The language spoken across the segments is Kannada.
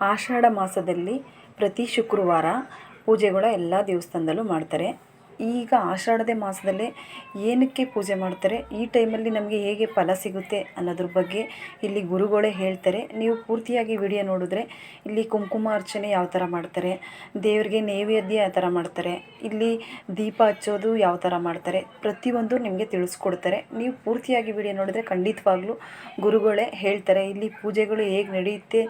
ಆಷಾಢ ಮಾಸದಲ್ಲಿ ಪ್ರತಿ ಶುಕ್ರವಾರ ಪೂಜೆಗಳು ಎಲ್ಲ ದೇವಸ್ಥಾನದಲ್ಲೂ ಮಾಡ್ತಾರೆ. ಈಗ ಆಷಾಢದ ಮಾಸದಲ್ಲೇ ಏನಕ್ಕೆ ಪೂಜೆ ಮಾಡ್ತಾರೆ? ಈ ಟೈಮಲ್ಲಿ ನಮಗೆ ಹೇಗೆ ಫಲ ಸಿಗುತ್ತೆ ಅನ್ನೋದ್ರ ಬಗ್ಗೆ ಇಲ್ಲಿ ಗುರುಗಳೇ ಹೇಳ್ತಾರೆ. ನೀವು ಪೂರ್ತಿಯಾಗಿ ವಿಡಿಯೋ ನೋಡಿದ್ರೆ ಇಲ್ಲಿ ಕುಂಕುಮ ಅರ್ಚನೆ ಯಾವ ಥರ ಮಾಡ್ತಾರೆ, ದೇವರಿಗೆ ನೈವೇದ್ಯ ಯಾವ ಥರ ಮಾಡ್ತಾರೆ, ಇಲ್ಲಿ ದೀಪ ಹಚ್ಚೋದು ಯಾವ ಥರ ಮಾಡ್ತಾರೆ ಪ್ರತಿಯೊಂದು ನಿಮಗೆ ತಿಳಿಸ್ಕೊಡ್ತಾರೆ. ನೀವು ಪೂರ್ತಿಯಾಗಿ ವಿಡಿಯೋ ನೋಡಿದ್ರೆ ಖಂಡಿತವಾಗ್ಲೂ ಗುರುಗಳೇ ಹೇಳ್ತಾರೆ ಇಲ್ಲಿ ಪೂಜೆಗಳು ಹೇಗೆ ನಡೆಯುತ್ತೆ,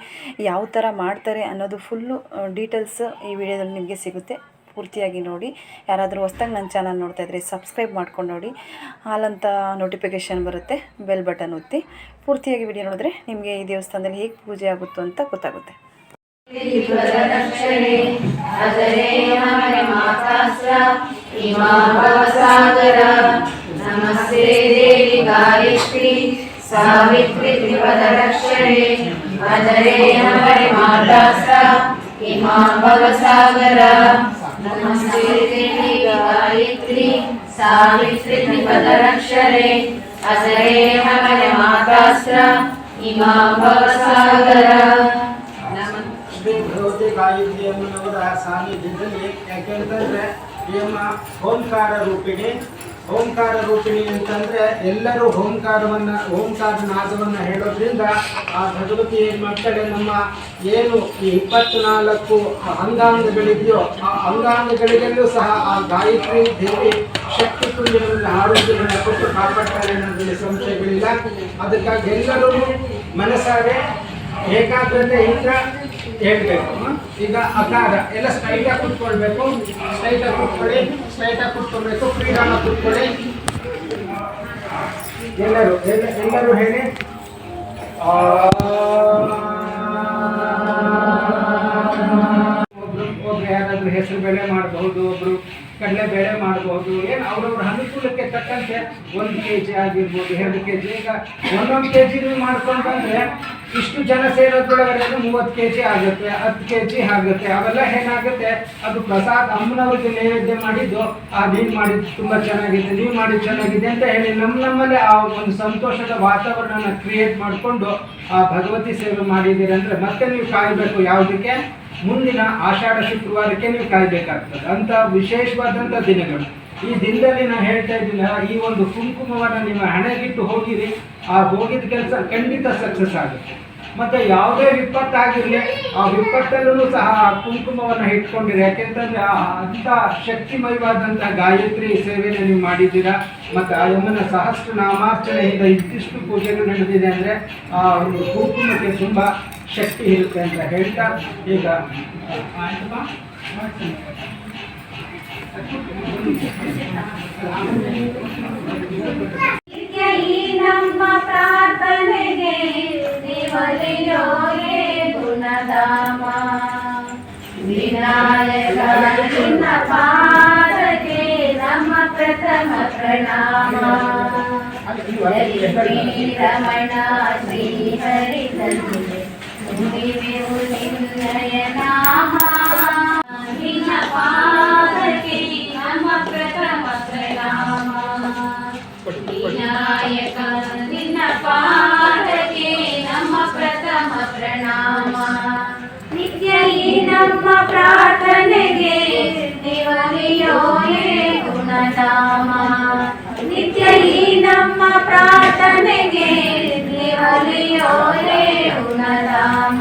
ಯಾವ ಥರ ಮಾಡ್ತಾರೆ ಅನ್ನೋದು ಫುಲ್ಲು ಡೀಟೇಲ್ಸ್ ಈ ವಿಡಿಯೋದಲ್ಲಿ ನಿಮಗೆ ಸಿಗುತ್ತೆ. ಪೂರ್ತಿಯಾಗಿ ನೋಡಿ ಯಾರಾದರೂ ಹೊಸ್ದಾಗಿ ನನ್ನ ಚಾನಲ್ ನೋಡ್ತಾ ಇದ್ದರೆ ಸಬ್ಸ್ಕ್ರೈಬ್ ಮಾಡ್ಕೊಂಡು ನೋಡಿ ಹಾಲಂತ ನೋಟಿಫಿಕೇಷನ್ ಬರುತ್ತೆ ಬೆಲ್ ಬಟನ್ ಒತ್ತಿ ಪೂರ್ತಿಯಾಗಿ ವಿಡಿಯೋ ನೋಡಿದ್ರೆ ನಿಮಗೆ ಈ ದೇವಸ್ಥಾನದಲ್ಲಿ ಹೇಗೆ ಪೂಜೆ ಆಗುತ್ತೋ ಅಂತ ಗೊತ್ತಾಗುತ್ತೆ ಸಾವಿತ್ರಿ ತ್ರಿಪದರಕ್ಷಣೆ ಭಜರೆ ಹರೆ ಮಾತಾಸ್ತ್ರ ಇಮಾಂ ಭವಸಾಗರ नमस्ते देवी गायत्री सावित्री त्रिपदरक्षरे असरेह वयमाकास्त्र इमां भवसागर सानिध्यं एकेन्तरे ओंकार रूपिणे ಓಂಕಾರ ರೂಪಿಣಿ ಅಂತಂದ್ರೆ ಎಲ್ಲರೂ ಓಂಕಾರವನ್ನ ಓಂಕಾರ ನಾದವನ್ನ ಹೇಳೋದ್ರಿಂದ ಆ ಭಗವತಿ ಏನ್ ಮಾಡ್ತಾಳೆ? ನಮ್ಮ ಏನು ಈ ಇಪ್ಪತ್ನಾಲ್ಕು ಅಂಗಾಂಗಗಳಿದೆಯೋ, ಆ ಅಂಗಾಂಗಗಳಿಗೆಲ್ಲೂ ಸಹ ಆ ಗಾಯತ್ರಿ ದೇವಿ ಶಕ್ತಿ ತುಂಬಿನ ಆರೋಗ್ಯವನ್ನು ಕೊಟ್ಟು ಕಾಪಾಡ್ತಾರೆ ಅನ್ನೋದ್ರಲ್ಲಿ ಸಂಶಯಗಳಿಲ್ಲ. ಅದಕ್ಕಾಗಿ ಎಲ್ಲರೂ ಮನಸಾರೆ ಏಕಾಗ್ರತೆಯಿಂದ ಹೇಳ್ಬೇಕು? ಈಗ ಅಕಾರ ಎಲ್ಲ ಸ್ಟ್ರೈಟಾಗಿ ಕುತ್ಕೊಳ್ಬೇಕು. ಸ್ಟ್ರೈಟಾಗಿ ಕುತ್ಕೊಳ್ಳಿ ಸ್ಟ್ರೈಟಾಗಿ ಕುತ್ಕೊಳ್ಬೇಕು ಫ್ರೀಡಾನ ಕುತ್ಕೊಳ್ಳಿ. ಎಲ್ಲರೂ, ಎಲ್ಲ- ಎಲ್ಲರೂ ಹೇಳಿ. ಒಬ್ರು ಯಾರಾದ್ರೂ ಹೆಸರು ಬೆಳೆ ಮಾಡಬಹುದು, ಒಬ್ರು ಕಡಲೆ ಬೇಳೆ ಮಾಡಬಹುದು ಏನು ಅವ್ರವ್ರ ಅನುಕೂಲಕ್ಕೆ ತಕ್ಕಂತೆ ಒಂದು ಕೆ ಜಿ ಆಗಿರ್ಬೋದು, ಎರಡು ಕೆ ಜಿ ಈಗ ಒಂದೊಂದು ಕೆ ಜಿ ಮಾಡ್ಕೊಂಡು ಬಂದರೆ ಇಷ್ಟು ಜನ ಸೇರೋದ್ರೊಳಗಡೆ ಮೂವತ್ತು ಕೆ ಜಿ ಆಗುತ್ತೆ, ಹತ್ತು ಕೆ ಜಿ ಆಗುತ್ತೆ. ಅವೆಲ್ಲ ಏನಾಗುತ್ತೆ, ಅದು ಪ್ರಸಾದ್ ಅಮ್ಮನವ್ರಿಗೆ ನೈವೇದ್ಯ ಮಾಡಿದ್ದು, ಆ ನೀವು ಮಾಡಿದ್ದು ತುಂಬ ಚೆನ್ನಾಗಿದೆ, ನೀವು ಮಾಡಿದ್ದು ಚೆನ್ನಾಗಿದೆ ಅಂತ ಹೇಳಿ ನಮ್ಮ ನಮ್ಮಲ್ಲೇ ಆ ಒಂದು ಸಂತೋಷದ ವಾತಾವರಣನ ಕ್ರಿಯೇಟ್ ಮಾಡಿಕೊಂಡು ಆ ಭಗವತಿ ಸೇವೆ ಮಾಡಿದ್ದೀರಿ ಅಂದ್ರೆ ಮತ್ತೆ ನೀವು ಕಾಯಬೇಕು ಯಾವುದಕ್ಕೆ? ಮುಂದಿನ ಆಷಾಢ ಶುಕ್ರವಾರಕ್ಕೆ ನೀವು ಕಾಯ್ಬೇಕಾಗ್ತದೆ. ಅಂತ ವಿಶೇಷವಾದಂಥ ದಿನಗಳು. ಈ ದಿನದಲ್ಲಿ ನಾನು ಹೇಳ್ತಾ ಇದ್ದೀನಿ ಈ ಒಂದು ಕುಂಕುಮವನ್ನು ನಿಮ್ಮ ಹಣೆಗಿಟ್ಟು ಹೋಗಿರಿ. ಆ ಹೋಗಿದ ಕೆಲಸ ಖಂಡಿತ ಸಕ್ಸಸ್ ಆಗುತ್ತೆ. ಮತ್ತೆ ಯಾವುದೇ ವಿಪತ್ತಾಗಿರಲಿ ಆ ವಿಪತ್ತಲ್ಲೂ ಸಹ ಆ ಕುಂಕುಮವನ್ನು ಇಟ್ಕೊಂಡಿರಿ. ಯಾಕೆಂತಂದ್ರೆ ಆ ಅಂಥ ಶಕ್ತಿಮಯವಾದಂಥ ಗಾಯತ್ರಿ ಸೇವೆಯನ್ನು ನೀವು ಮಾಡಿದ್ದೀರಾ? ಮತ್ತು ಆ ಯಮ್ಮನ ಸಹಸ್ರ ನಾಮಾರ್ಚನೆಯಿಂದ ಇದ್ದಿಷ್ಟು ಪೂಜೆಗಳು ನಡೆದಿದೆ ಅಂದರೆ ಆ ಒಂದು ಕುಂಕುಮಕ್ಕೆ ತುಂಬ ಶಕ್ತಿ ಇರುತ್ತೆ ಅಂತ ಹೇಳ್ತಾ ಈಗ ಆಯ್ತಪ್ಪ? ಮಾಡ್ತೀನಿ. ನಿತ್ಯ ಈ ನಮ್ಮ ಪ್ರಾರ್ಥನೆಗೆ ದೇವರಿಯೋ ಹೇ ಗುಣಧಾಮ ವಿನಾಯಕ ನಿನ್ನ ಪಾದಕ್ಕೆ ನಮ್ಮ ಪ್ರಥಮ ಪ್ರಣಾಮ ಜೈ ರಮಣ ಶ್ರೀ ಹರಿ ವಿನಾಯಕ ನಿನ್ನ ಪಾದಕ್ಕೆ ನಮ್ಮ ಪ್ರಥಮ ಪ್ರಣಾಮ ನಿತ್ಯ ಈ ನಮ್ಮ ಪ್ರಾರ್ಥನೆಗೆ ದೇವರಿಯೋ ಹೇ ಗುಣಧಾಮ ನಿತ್ಯ ಈ ನಮ್ಮ ಪ್ರಾರ್ಥನೆಗೆ ದೇವರಿಯೋ ಹೇ ಗುಣಧಾಮ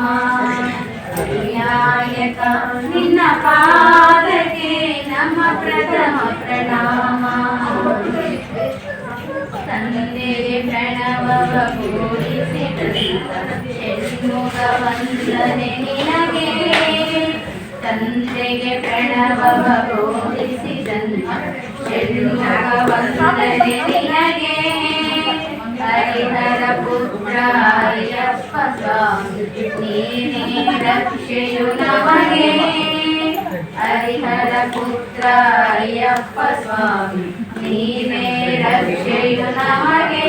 ವಿನಾಯಕ ನಿನ್ನ ಪಾದಕ್ಕೆ ನಮ್ಮ ಪ್ರಥಮ ಪ್ರಣಾಮ ತಂದೆಗೆ ಪ್ರಣವವ ಕೂಡಿಸಿ ಷಣ್ಮುಖ ವಂದನೆ ನಿನಗೆ ಹರಿಹರ ಪುತ್ರ ಅಯ್ಯಪ್ಪ ಸ್ವಾಮಿ ನೀನೇ ರಕ್ಷೆಯು ನಮಗೆ ಹರಿಹರ ಪುತ್ರ ಅಯ್ಯಪ್ಪ ಸ್ವಾಮಿ ನೀನೇ ರಕ್ಷೆಯು ನಮಗೆ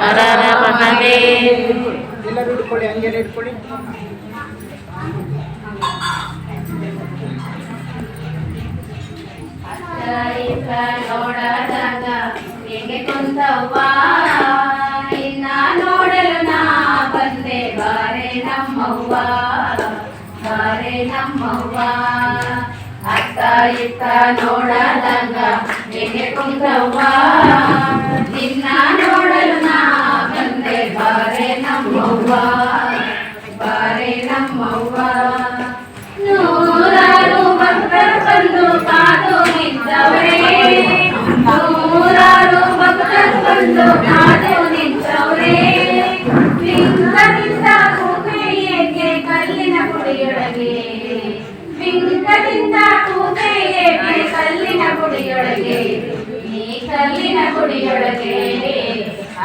ಹರ ಹರ ಮಹಾದೇವ್ ಎಲ್ಲರೂ ಇಟ್ಕೊಳ್ಳಿ ಹಂಗೇನೆ ಇಟ್ಕೊಳ್ಳಿ ಇನ್ನ ನೋಡಲು ನಾ ಬಂದೆ ಬಾರೆ ನಮ್ಮವ್ವ ಬಾರೆ ನಮ್ಮವ್ವ ಅತ್ತ ಇತ್ತ ನೋಡದಂಗ ಹೆಂಗೆ ಕುಂತವ್ವ? ಕಲ್ಲಿನ ಗುಡಿಯೊಳಗೆ ಬಿಂಕದಿಂದ ಕೂತೆಯೇಕೆ ಕಲ್ಲಿನ ಗುಡಿಯೊಳಗೆ ಈ ಕಲ್ಲಿನ ಗುಡಿಯೊಳಗೆ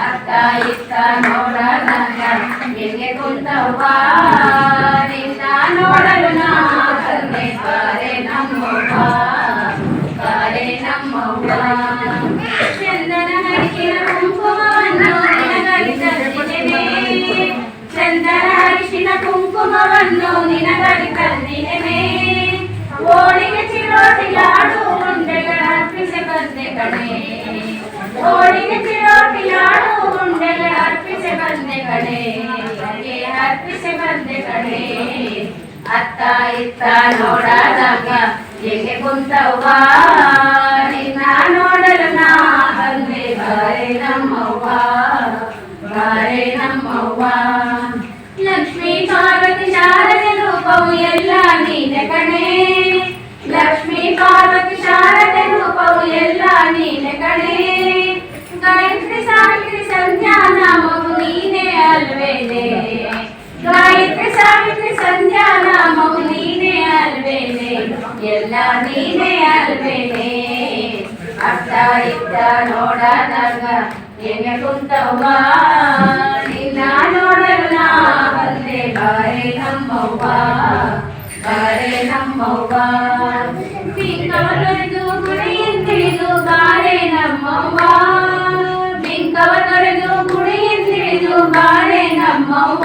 ಅತ್ತ ಇತ್ತ ನೋಡದಾಗ ಎಲ್ಲಿ ಕುಂತವ್ವ ನಿನ್ನ ನೋಡಲು ನಾ ತಂದೆ ಬಾರೆ ನಮ್ಮವ್ವ ಕುಂಕುಮವನ್ನು ನಿನಗಡಿ ತಂದಿದ್ದೇನೆ. ಓಡಿಗೆ ಚಿರೋಟಿಯಾಡು ಉಂಡೆಗಳ ಅರ್ಪಿಸಿ ಬಂದೆ ಕಣೆ ಓಡಿಗೆ ಚಿರೋಟಿಯಾಡು ಉಂಡೆಗಳ ಅರ್ಪಿಸಿ ಬಂದೆ ಕಣೆ ಅರ್ಪಿಸಿ ಬಂದೆ ಕಣೆ ಅತ್ತ ಇತ್ತ ನೋಡದಾಗ ಎಗೆ ಕುಂತವ್ವ? ನಿನ್ನ ನೋಡಲು ನಾ ಬಂದೆ ಬಾರೆ ನಮ್ಮವ್ವ ಬಾರೆ ನಮ್ಮವ್ವ. ಲಕ್ಷ್ಮೀ ಪಾರ್ವತಿ ಶಾರದೆ ರೂಪವು ಎಲ್ಲ ನೀನೆ ಕಣೆ. ಲಕ್ಷ್ಮೀ ಪಾರ್ವತಿ ಶಾರದೆ ರೂಪವು ಎಲ್ಲ ನೀನೆ ಕಣೆ. ಗಾಯತ್ರಿ ಸಾವಿತ್ರಿ ಸಂಧ್ಯಾ ನಾಮವು ನೀನೇ ಅಲ್ವೇನೆ. ಗಾಯತ್ರಿ ಸಾವಿತ್ರಿ ಸಂಧ್ಯಾ ನಾಮವು ನೀನೇ ಅಲ್ವೇನೆ. ಎಲ್ಲ ನೀನೇ ಅಲ್ವೇನೆ. ಅತ್ತ ಇತ್ತ ನೋಡದಾಗ ಹೆಂಗೆ ಕುಂತವ್ವ. ಬಂದೆ ಬಾರೆ ನಮ್ಮವ್ವ ಬಾರೆ ನಮ್ಮವ್ವ ಬಿಂಕವ ತೊರೆದು ಗುಡಿಯಂತಿಳಿದು ಬಾರೆ ನಮ್ಮವ್ವ ಬಿಂಕವ ತೊರೆದು ಗುಡಿಯಂತಿಳಿದು ಬಾರೆ ನಮ್ಮವ್ವ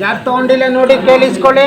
ಯಾರು ತಗೊಂಡಿಲ್ಲ ನೋಡಿ ಕೇಳಿಸ್ಕೊಳ್ಳಿ